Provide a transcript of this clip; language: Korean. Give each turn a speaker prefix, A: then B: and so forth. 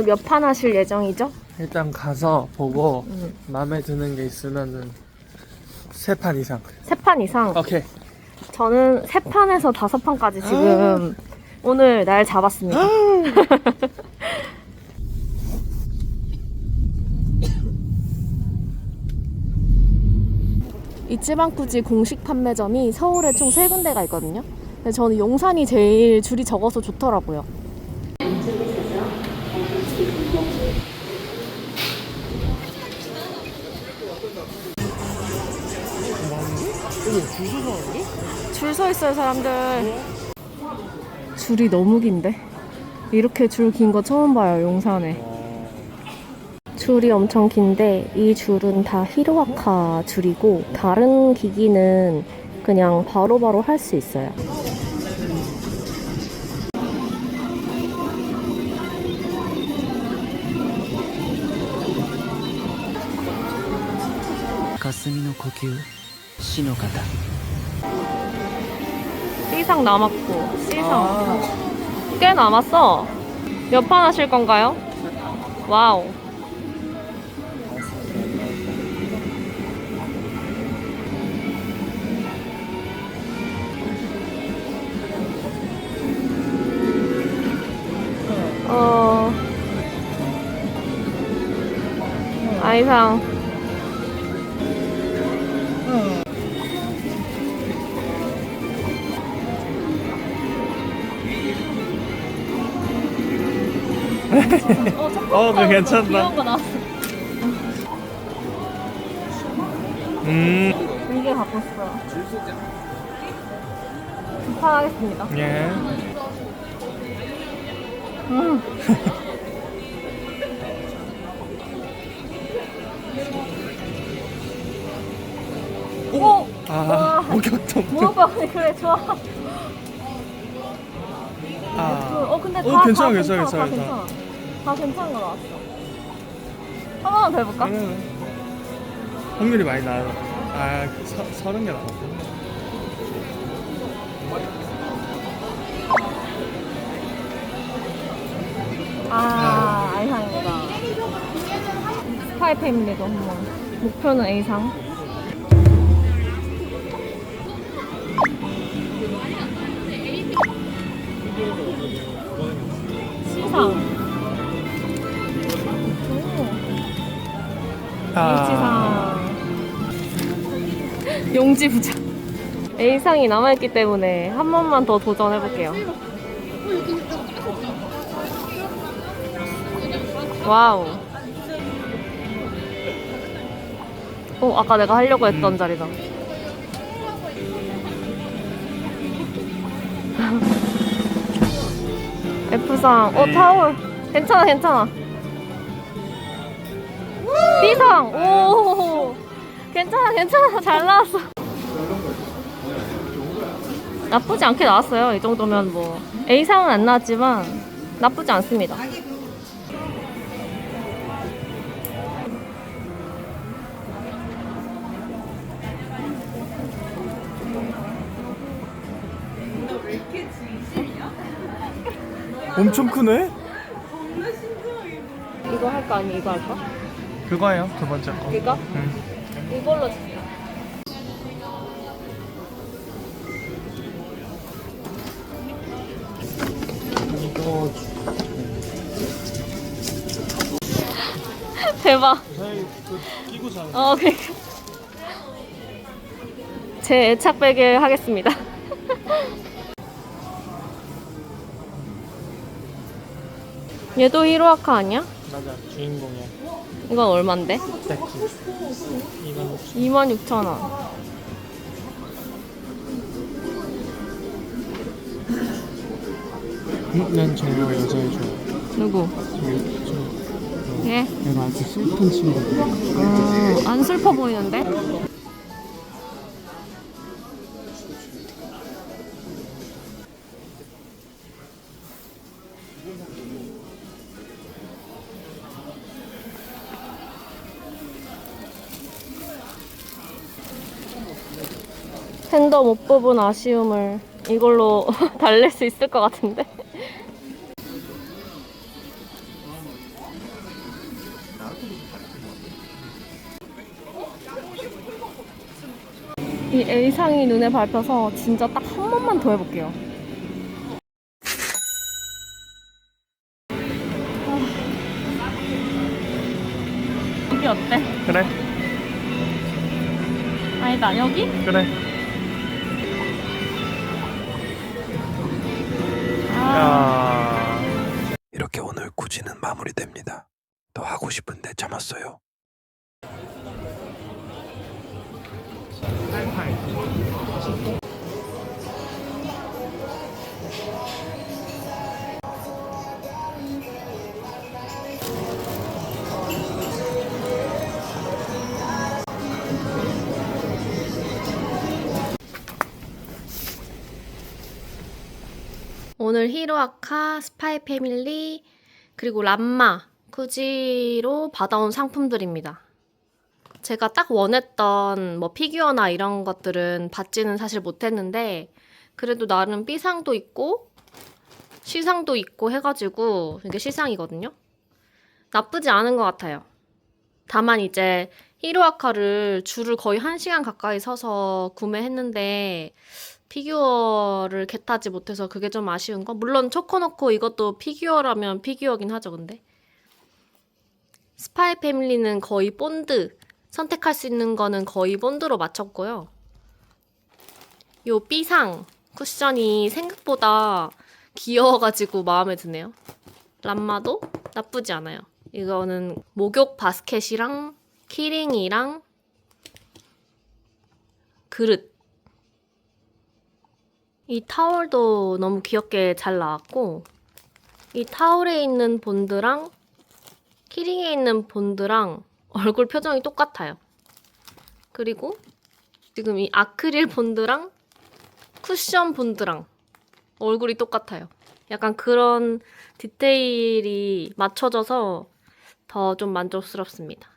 A: 오늘 몇 판 하실 예정이죠?
B: 일단 가서 보고
A: 음.
B: 마음에 드는 게 있으면은 세 판 이상.
A: 세 판 이상.
B: 오케이.
A: 저는 세 판에서 다섯 판까지 지금 오늘 날 잡았습니다. 이치방쿠지 공식 판매점이 서울에 총 세 군데가 있거든요. 근데 저는 용산이 제일 줄이 적어서 좋더라고요. 줄 서 있어요 사람들. 줄이 너무 긴데? 이렇게 줄 긴 거 처음 봐요 용산에. 줄이 엄청 긴데 이 줄은 다 히로아카 줄이고 다른 기기는 그냥 바로바로 할 수 있어요.
C: 가슴이노 고기
A: 시노가다 C상 남았고 C상 아. 꽤 남았어. 몇 판 하실 건가요? 와우. 어. 아이상.
B: 어, 그거 괜찮다.
A: 귀여운 거 나왔어.
B: 음.
A: 이게 갖고 싶어요. 두판 하겠습니다.
B: 예.
A: 음. 오!
B: 아,
A: 와.
B: 목욕탕.
A: 뭐가 그래 좋아.
B: 아.
A: 어 근데
B: 어,
A: 다,
B: 괜찮아,
A: 다
B: 괜찮아,
A: 다
B: 괜찮아,
A: 괜찮아. 다 괜찮은 거 나왔어. 한 번만 더 해볼까?
B: 그러면 확률이 많이 나요. 아, 서, 서른 개 나왔고.
A: 아, I상입니다. 스파이 패밀리도 한번. 목표는 A상. C상. H상. 용지 부자. A상이 남아있기 때문에 한 번만 더 도전해볼게요. 와우. 어, 아까 내가 하려고 했던 자리다. F상. 어,
B: 네.
A: 타올. 괜찮아, 괜찮아. B상. 오. 괜찮아, 괜찮아. 잘 나왔어. 나쁘지 않게 나왔어요. 이 정도면 뭐. A상은 안 나왔지만 나쁘지 않습니다.
B: 엄청 크네?
A: 이거 할까 아니면 이거 할까?
B: 그거예요, 두 번째 거.
A: 이거?
B: 응.
A: 이걸로 주세요.
B: 이거
A: 대박.
B: 끼고 자는
A: 어, 그러니까. 제 애착 베개 하겠습니다. 얘도 히로아카 아니야?
B: 맞아, 주인공이야.
A: 이건 얼만데?
B: 데키. 이건
A: 26,000원.
B: 음, 난 저거 여자애 좋아.
A: 누구?
B: 저기 저
A: 얘?
B: 내가 아주 슬픈 친구.
A: 어, 안 슬퍼 보이는데? 팬더 못 뽑은 아쉬움을 이걸로 달랠 수 있을 것 같은데? 이 A상이 눈에 밟혀서 진짜 딱 한 번만 더 해볼게요. 아. 여기 어때?
B: 그래
A: 아니다, 여기?
B: 그래 야
D: 이렇게 오늘 구지는 마무리됩니다. 더 하고 싶은데 참았어요.
A: 오늘 히로아카, 스파이 패밀리, 그리고 람마, 쿠지로 받아온 상품들입니다. 제가 딱 원했던 뭐 피규어나 이런 것들은 받지는 사실 못했는데 그래도 나름 B상도 있고 C상도 있고 해가지고 이게 C상이거든요. 나쁘지 않은 것 같아요. 다만 이제 히로아카를 줄을 거의 1시간 가까이 서서 구매했는데 피규어를 겟하지 못해서 그게 좀 아쉬운 거. 물론 초코노코 이것도 피규어라면 피규어긴 하죠, 근데. 스파이 패밀리는 거의 본드. 선택할 수 있는 거는 거의 본드로 맞췄고요. 요 B상 쿠션이 생각보다 귀여워가지고 마음에 드네요. 람마도 나쁘지 않아요. 이거는 목욕 바스켓이랑 키링이랑 그릇 이 타월도 너무 귀엽게 잘 나왔고 이 타월에 있는 본드랑 키링에 있는 본드랑 얼굴 표정이 똑같아요. 그리고 지금 이 아크릴 본드랑 쿠션 본드랑 얼굴이 똑같아요. 약간 그런 디테일이 맞춰져서 더 좀 만족스럽습니다.